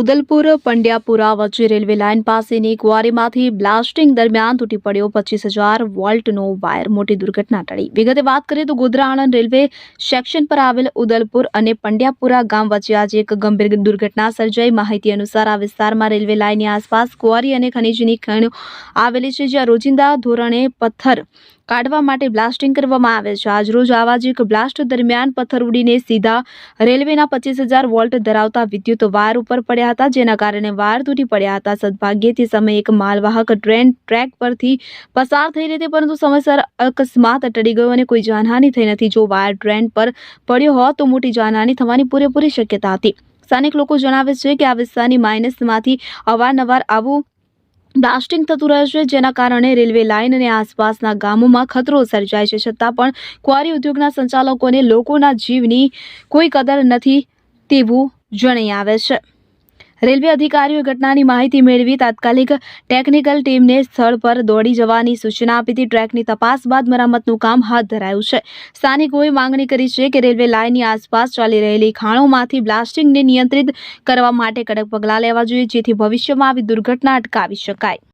ઉદલપુર, પંડ્યાપુરા વચ્ચે railway line પાસેની ક્વારીમાંથી blasting દરમિયાન તૂટી પડ્યો પચીસ હજાર વોલ્ટનો વાયર. મોટી દુર્ઘટના ટળી. વિગતે વાત કરીએ તો ગોધરા આણંદ રેલવે સેક્શન પર આવેલ ઉદલપુર અને પંડ્યાપુરા ગામ વચ્ચે આજે એક ગંભીર દુર્ઘટના સર્જાઈ. માહિતી અનુસાર આ વિસ્તારમાં રેલવે લાઇનની આસપાસ ક્વારી અને ખનીજની ખાણો આવેલી છે, જ્યાં રોજિંદા ધોરણે પથ્થર કાઢવા માટે બ્લાસ્ટિંગ કરવામાં આવે છે. આજરોજ આવા જ એક બ્લાસ્ટ દરમિયાન પથ્થર ઉડીને સીધા રેલવેના પચીસ હજાર વોલ્ટ ધરાવતા વિદ્યુત વાયર ઉપર પડ્યા હતા જેના કારણે વાયર તૂટી પડ્યા હતા. સદભાગ્યે તે સમયે એક માલવાહક ટ્રેન ટ્રેક પરથી પસાર થઈ રહી હતી, પરંતુ સમયસર અકસ્માત ટળી ગયો અને કોઈ જાનહાનિ થઈ નથી. જો વાયર ટ્રેન પર પડ્યો હોત, તો મોટી જાનહાનિ થવાની પૂરેપૂરી શક્યતા હતી. સ્થાનિક લોકો જણાવે છે કે આ વિસ્તારની માઇનસમાંથી અવારનવાર આવું બ્લાસ્ટિંગ થતું રહે છે, જેના કારણે રેલવે લાઇન અને આસપાસના ગામોમાં ખતરો સર્જાય છે. છતાં પણ ક્વારી ઉદ્યોગના સંચાલકોને લોકોના જીવની કોઈ કદર નથી તેવું જણાઈ આવે છે. રેલવે અધિકારીઓએ ઘટનાની માહિતી મેળવી તાત્કાલિક ટેકનિકલ ટીમને સ્થળ પર દોડી જવાની સૂચના આપી ટ્રેકની તપાસ બાદ મરામતનું કામ હાથ ધરાયું છે. સ્થાનિકોએ માંગણી કરી છે કે રેલવે લાઇનની આસપાસ ચાલી રહેલી ખાણોમાંથી બ્લાસ્ટિંગને નિયંત્રિત કરવા માટે કડક પગલાં લેવા જોઈએ, જેથી ભવિષ્યમાં આવી દુર્ઘટના અટકાવી શકાય.